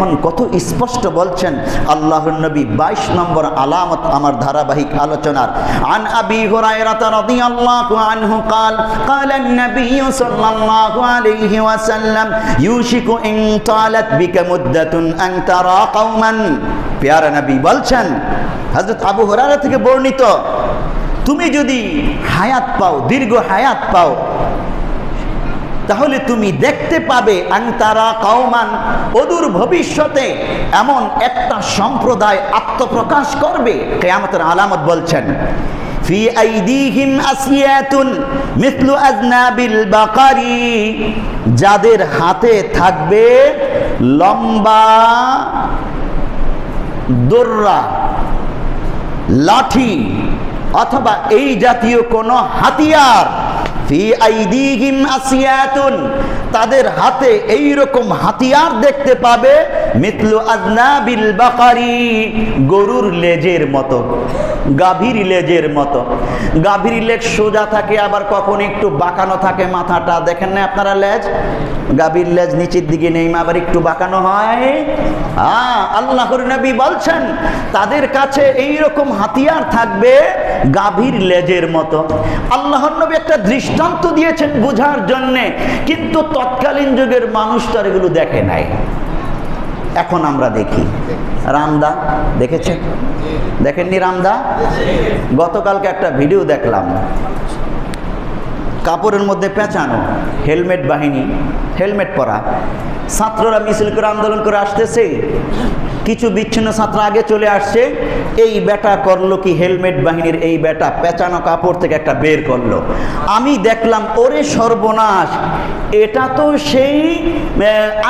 এখন কত স্পষ্ট বলছেন আল্লাহ নবী বাইশ নম্বর আলামত আমার ধারাবাহিক আলোচনার আন আবি হুরায়রাতা রাদিয়াল্লাহু আনহু قال قال النبي صلى الله عليه وسلم يوشك إن طالت بك مدة أن ترى قوما প্যারা নবী বলছেন হযরত আবু হুরায়রা থেকে বর্ণিত তুমি যদি হায়াত পাও দীর্ঘ হায়াত পাও তাহলে তুমি দেখতে পাবে আন্তারা কাউমান অদূর ভবিষ্যতে এমন একটা সম্প্রদায় আত্মপ্রকাশ করবে। কেয়ামতের আলামত বলছেন যাদের হাতে থাকবে লম্বা দোররা, লাঠি, অথবা এই জাতীয় কোনো হাতিয়ার তাদের হাতে এই রকম হাতিয়ার দেখতে পাবে মিথলু আজনাবিল বাকারি, গরুর লেজের মতো, গাভীর লেজের মতো। গাভীর লেজ সোজা থাকে, আবার কখন একটু বাঁকানো থাকে মাথাটা, দেখেন না আপনারা লেজ? গাভীর লেজ নিচের দিকে নেই, আবার একটু বাঁকানো হয়। হ্যাঁ আল্লাহর নবী বলছেন, তাদের কাছে এই রকম হাতিয়ার থাকবে গাভীর লেজের মতো। আল্লাহর নবী একটা দৃষ্টান্ত দিয়েছেন বোঝার জন্যে, কিন্তু তৎকালীন যুগের মানুষ তো আর এগুলো দেখে নাই। এখন আমরা দেখি। রামদা, দেখেছেন? দেখেননি রামদা? গতকালকে একটা ভিডিও দেখলাম। কাপড়ের মধ্যে পেঁচানো হেলমেট বাহিনী, হেলমেট পরা। ছাত্ররা মিছিল করে আন্দোলন করে আসতেছে। কিছু বিচ্ছিন্ন ছাত্র আগে চলে আসছে। এই বেটা করল কি হেলমেট বাহিনীর, এই বেটা পেঁচানো কাপড় থেকে একটা বের করল। আমি দেখলাম, ওরে সর্বনাশ, এটা তো সেই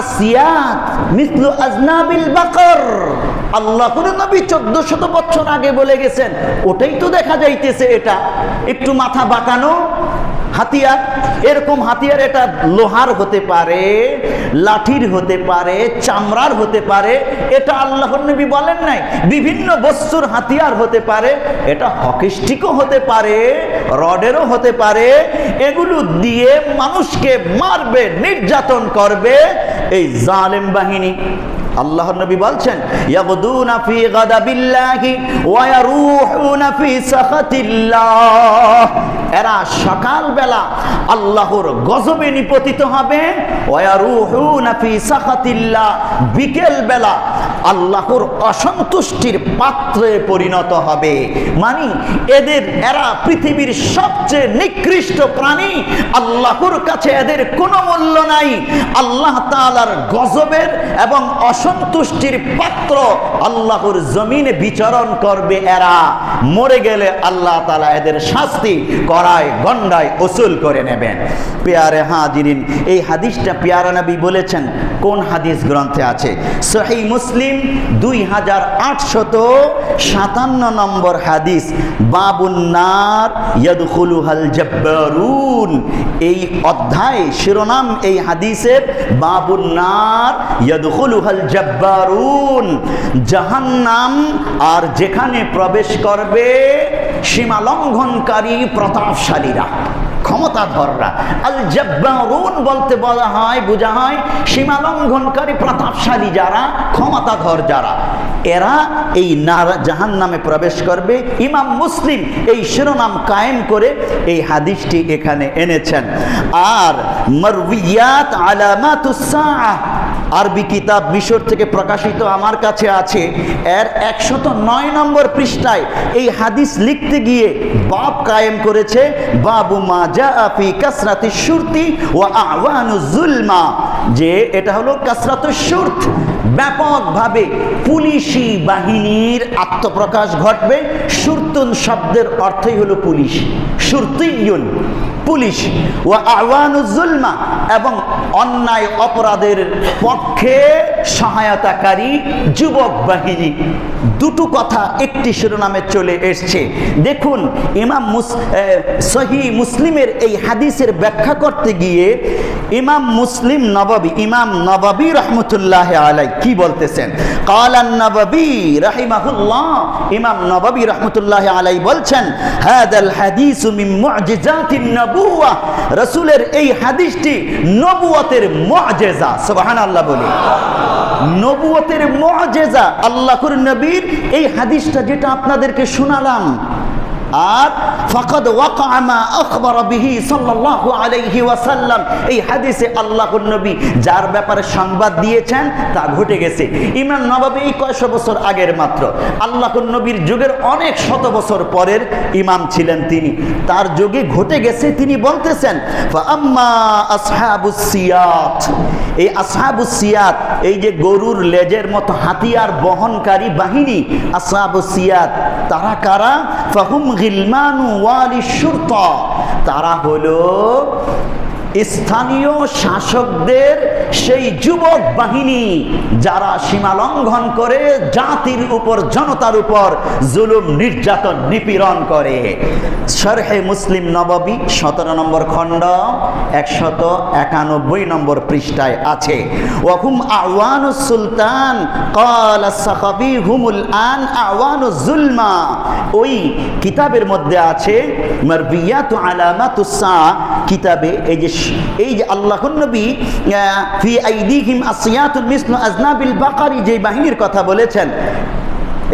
আসিয়াত মিসলু আজনাবিল বাকর। আল্লাহ করে নবী চোদ্দ শত বছর আগে বলে গেছেন, ওটাই তো দেখা যাইতেছে এটা। একটু মাথা বাঁকানো হাতিয়ার। এরকম হাতিয়ার এটা লোহার হতে পারে, লাঠির হতে পারে, চামড়ার হতে পারে, এটা আল্লাহ নবী বলেন নাই। বিভিন্ন বস্তুর হাতিয়ার হতে পারে, এটা হকিস্টিকও হতে পারে, রডেরও হতে পারে, এগুলো দিয়ে মানুষকে মারবে, নির্যাতন করবে। এই জালেম বাহিনী, আল্লাহর নবী বলছেন ইয়াগদুনা ফি গাদাবিল্লাহি ওয়া ইয়ারুহুনা ফি সাখাতিল্লাহ। এরা সকালবেলা আল্লাহর গজবে নিপতিত হবে। বিকেল বেলা আল্লাহর অসন্তুষ্টির পাত্রে পরিণত হবে। মানে এদের, এরা পৃথিবীর সবচেয়ে নিকৃষ্ট প্রাণী। আল্লাহর কাছে এদের কোনো মূল্য নাই। আল্লাহ তালার গজবের এবং অসন্তুষ্টির পাত্র আল্লাহর জমিনে বিচরণ করবে এরা। মরে গেলে আল্লাহ তাআলা এদের শাস্তি করায় গন্ডায় ওসুল করে নেবেন। পেয়ারে হাজিরিন, এই হাদিসটা পেয়ারা নবী বলেছেন, কোন হাদিস গ্রন্থে আছে? সহি মুসলিম দুই হাজার আটশত সাতান্ন নম্বর হাদিস বাবুন্নার ইয়াদখুলুহাল জব্বারুন। এই অধ্যায়, শিরোনাম এই হাদিসের বাবুন্নার ইয়াদখুলুহাল জব্বারুন। জাহান্নাম আর যেখানে প্রবেশ করবে সীমা লঙ্ঘনকারী প্রতাপশালীরা ক্ষমতাধররা। আল জব্বারুন বলতে বলা হয়, বোঝা হয় সীমা লঙ্ঘনকারী প্রতাপশালী যারা, ক্ষমতাধর যারা। এরা এই জাহান নামে প্রবেশ করবে। ইমাম মুসলিম এই শিরোনাম কায়েম করে এই হাদিসটি এখানে এনেছেন। আর মরবিয়াত আলামাতুসাহ আরবি কিতাব মিশর থেকে প্রকাশিত আমার কাছে আছে। এর একশত নয় নম্বর পৃষ্ঠায় এই হাদিস লিখতে গিয়ে বাপ কায়েম করেছে, বাবু মা জা আফি কাসরাতি সুরতি ও আওয়ানু জুলমা। যে এটা হলো কাসরাতু সুরত ব্যাপকভাবে পুলিশি বাহিনীর আত্মপ্রকাশ ঘটবে। সুরতুন শব্দের অর্থই হলো পুলিশ। সুরতুইয়ুন পুলিশ। ও আওয়ানুজুলমা এবং অন্যায় অপরাধের পক্ষে সহায়তাকারী যুবক বাহিনী। দুটো কথা একটি শিরোনামে চলে এসছে। দেখুন, ইমাম সহি মুসলিমের এই হাদিসের ব্যাখ্যা করতে গিয়ে ইমাম মুসলিম নববী, ইমাম নববী রহমতুল্লাহ আলাই কি বলতেছেন? কালান নববী রাহিমাহুল্লাহ, ইমাম নববী রহমতুল্লাহ আলাই বলছেন, হাদাল হাদিস মিন মুআজিজাতিন নবুওয়া রাসূলের এই হাদিসটি নবুয়তের মুআজিজা সুবহানাল্লাহ বলি। নবুয়তের মুআজিজা আল্লাহর নবীর এই হাদিসটা যেটা আপনাদেরকে শোনালাম আর ফাকাদ ওয়াকা মা আখবর বিহি সাল্লাল্লাহু আলাইহি ওয়াসাল্লাম। এই হাদিসে আল্লাহর নবী যার ব্যাপারে সংবাদ দিয়েছেন, তা ঘটে গেছে। ইমাম নবাবী এই কয়শো বছর আগের মাত্র। আল্লাহর নবীর যুগের অনেক শত বছর পরের ইমাম ছিলেন তিনি। তার যুগে ঘটে গেছে, তিনি বলতেছেন ফাআম্মা আসহাবুস সিয়াত। এই আসাবুসিয়াত এই যে গরুর লেজের মতো হাতিয়ার বহনকারী বাহিনী আসাবুসিয়াত তারা কারা? ফাহুম গিলমানু ওয়ালি শুরতা, তারা হলো স্থানীয় শাসকদের সেই যুবক বাহিনী যারা সীমা লঙ্ঘন করে জাতির উপর, জনতার উপর জুলুম, নির্যাতন, নিপীড়ন করে। সরহে মুসলিম নবাবী সতেরো নম্বর খণ্ড, একশত একানব্বই নম্বর পৃষ্ঠায় আছে। ওহুম আওয়ান সুলতান কলাবি হুমুল আন আওয়ান জুলমা। ওই কিতাবের মধ্যে আছে, মারবিয়াত আলামাতুসা কিতাবে এই যে এই যে আল্লাহর নবী ফি আইদিহিম আসিয়াতুল মিসনু আজনাবিল বাকারি যে বাহিনীর কথা বলেছেন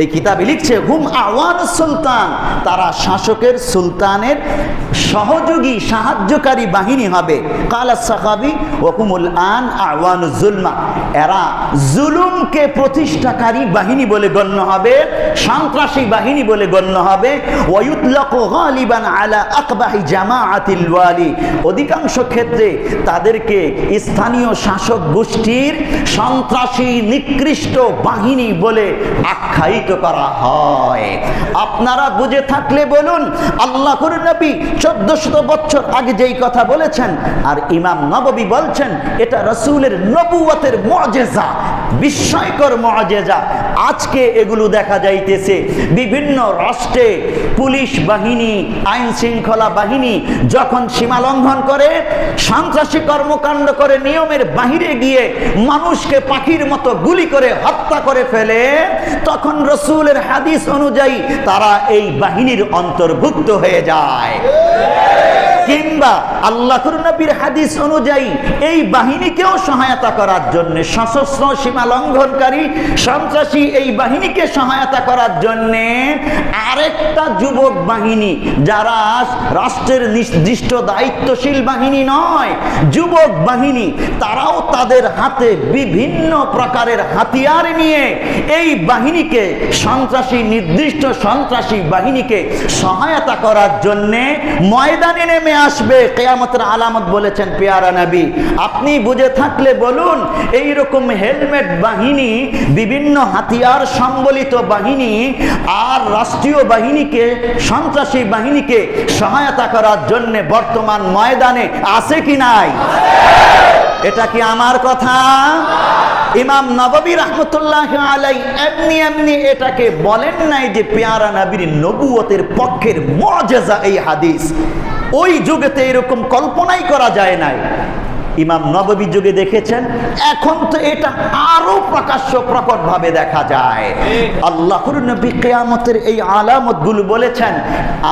এই কিতাবে লিখছে, হুম আওয়ান সুলতান। তারা শাসকের সুলতানের সহযোগী, সাহায্যকারী বাহিনী হবে। কালা সাহাবি ওকুমুল আন আওয়ান জুলমা। এরা জুলুমকে প্রতিষ্ঠাকারী বাহিনী বলে গণ্য হবে, সন্ত্রাসী বাহিনী বলে গণ্য হবে। আলা আকবাহি জামাআতিল ওয়ালি। অধিকাংশ ক্ষেত্রে তাদেরকে স্থানীয় শাসক গোষ্ঠীর সন্ত্রাসী নিকৃষ্ট বাহিনী বলে আখ্যায়িত করা হয়। আপনারা বুঝে থাকলে বলুন আল্লাহ নবী চোদ্দশত বছর আগে যেই কথা বলেছেন, আর ইমাম নববী বলছেন, এটা রসুলের নবুয়তের মজেজা বিস্ময়কর মজেজা আজকে এগুলো দেখা যাইতেছে। বিভিন্ন রাষ্ট্রে পুলিশ বাহিনী, আইন শৃঙ্খলা বাহিনী যখন সীমা লঙ্ঘন করে, সন্ত্রাসী কর্মকাণ্ড করে নিয়মের বাহিরে গিয়ে মানুষকে পাখির মতো গুলি করে হত্যা করে ফেলে, তখন রসুলের হাদিস অনুযায়ী তারা এই বাহিনীর অন্তর্ভুক্ত হয়ে যায়। কিংবা আল্লাহর নবীর হাদিস অনুযায়ী এই বাহিনীকেও সহায়তা করার জন্য, সশস্ত্র সীমা লঙ্ঘনকারী সন্ত্রাসী এই বাহিনীকে সহায়তা করার জন্য আরেকটা যুবক বাহিনী, যারা রাষ্ট্রের নির্দিষ্ট দায়িত্বশীল বাহিনী নয়, যুবক বাহিনী, তারাও তাদের হাতে বিভিন্ন প্রকারের হাতিয়ার নিয়ে এই বাহিনীকে, সন্ত্রাসী, নির্দিষ্ট সন্ত্রাসী বাহিনীকে সহায়তা করার জন্যে ময়দানে নেমে আসবে, কেয়ামতের আলামত বলেছেন পেয়ারা নবী। আপনি বুঝে থাকলে বলুন এই রকম হেলমেট বাহিনী, বিভিন্ন হাতিয়ার সম্বলিত বাহিনী আর রাষ্ট্রীয় বাহিনীকে, সন্ত্রাসী বাহিনীকে সহায়তা করার জন্য বর্তমান ময়দানে আছে কি নাই? এটা কি আমার কথা? ইমাম নববী রহমতুল্লাহ আলাই এমনি এমনি এটাকে বলেন নাই যে পেয়ারা নবীর নবুয়তের পক্ষের মজেজা এই হাদিস। ওই যুগেতে এরকম কল্পনাই করা যায় নাই। ইমাম নববী যুগে দেখেছেন, এখন তো এটা আরও প্রকাশ্য প্রকট ভাবে দেখা যায়। আল্লাহর নবী কেয়ামতের এই আলামতগুলো বলেছেন,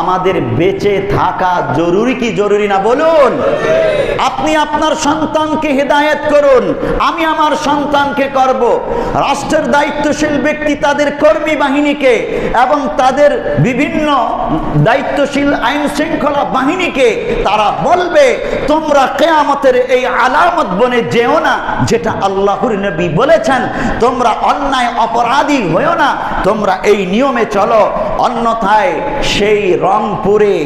আমাদের বেঁচে থাকা জরুরি কি জরুরি না বলুন? আপনি আপনার সন্তানকে হেদায়েত করুন, আমি আমার সন্তানকে করব। রাষ্ট্রের দায়িত্বশীল ব্যক্তি তাদের কর্মী বাহিনীকে এবং তাদের বিভিন্ন দায়িত্বশীল আইন শৃঙ্খলা বাহিনীকে তারা বলবে, তোমরা কেয়ামতের এই আলামত বনে যেও না, যেটা আল্লাহর নবী বলেছেন, তোমরা অন্যায় অপরাধী হয়েও না, তোমরা এই নিয়মে চলো। অন্যথায় সেই রংপুরে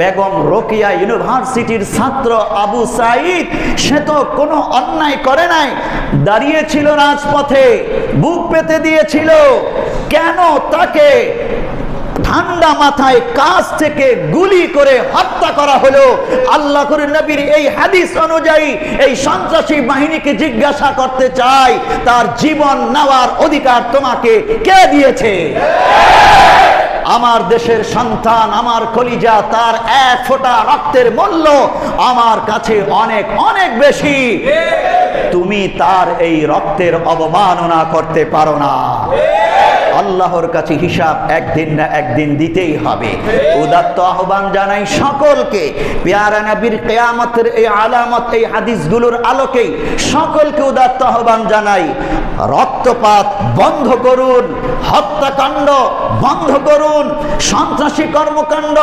বেগম রোকিয়া ইউনিভার্সিটির ছাত্র আবু সাইদ সে তো কোনো অন্যায় করে নাই, দাঁড়িয়েছিল রাজপথে, বুক পেতে দিয়েছিল। কেন তাকে ঠান্ডা মাথায় কাজ থেকে গুলি করে হত্যা করা হলো। আল্লাহ করে নবীর এই হাদিস অনুযায়ী এই সন্ত্রাসী বাহিনীকে জিজ্ঞাসা করতে চাই, তার জীবন নেওয়ার অধিকার তোমাকে কে দিয়েছে? আমার দেশের সন্তান, আমার কলিজা, তার এক ফোঁটা রক্তের মূল্য আমার কাছে অনেক অনেক বেশি। তুমি তার এই রক্তের অবমাননা করতে পারো না। আল্লাহর কাছে হিসাব একদিন না একদিন দিতেই হবে। উদাত্ত আহ্বান জানাই সকলকে। পেয়ারা নবীর কেয়ামতের এই আলামত, এই হাদিসগুলোর আলোকেই সকলকে উদাত্ত আহ্বান জানাই। রক্তপাত বন্ধ করুন, হত্যাকাণ্ড বন্ধ করুন, সন্ত্রাসী কর্মকাণ্ড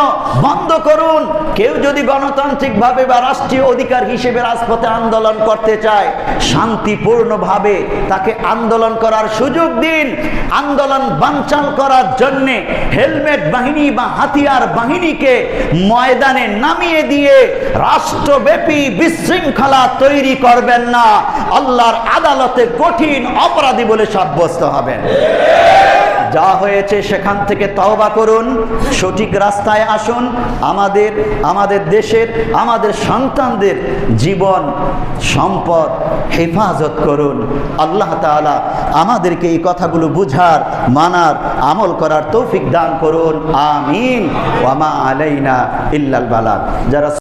বন্ধ করুন। কেউ যদি গণতান্ত্রিকভাবে বা রাষ্ট্রীয় অধিকার হিসেবে রাজপথে আন্দোলন করতে চায়, শান্তিপূর্ণভাবে তাকে আন্দোলন করার সুযোগ দিন। আন্দোলন বানচাল করার জন্যে হেলমেট বাহিনী বা হাতিয়ার বাহিনীকে ময়দানে নামিয়ে দিয়ে রাষ্ট্রব্যাপী বিশৃঙ্খলা তৈরি করবেন না। আল্লাহর আদালতে কঠিন অপরাধী বলে সাব্যস্ত। হবেন। যা হয়েছে সেখান থেকে তওবা করুন, সঠিক রাস্তায় আসুন। আমাদের আমাদের দেশের, আমাদের সন্তানদের জীবন, সম্পদ হেফাজত করুন। আল্লাহ তাআলা আমাদেরকে এই কথাগুলো বুঝার, মানার, আমল করার তৌফিক দান করুন। আমিন। ওয়ামা আলাইনা ইল্লাল বালাগ। যারা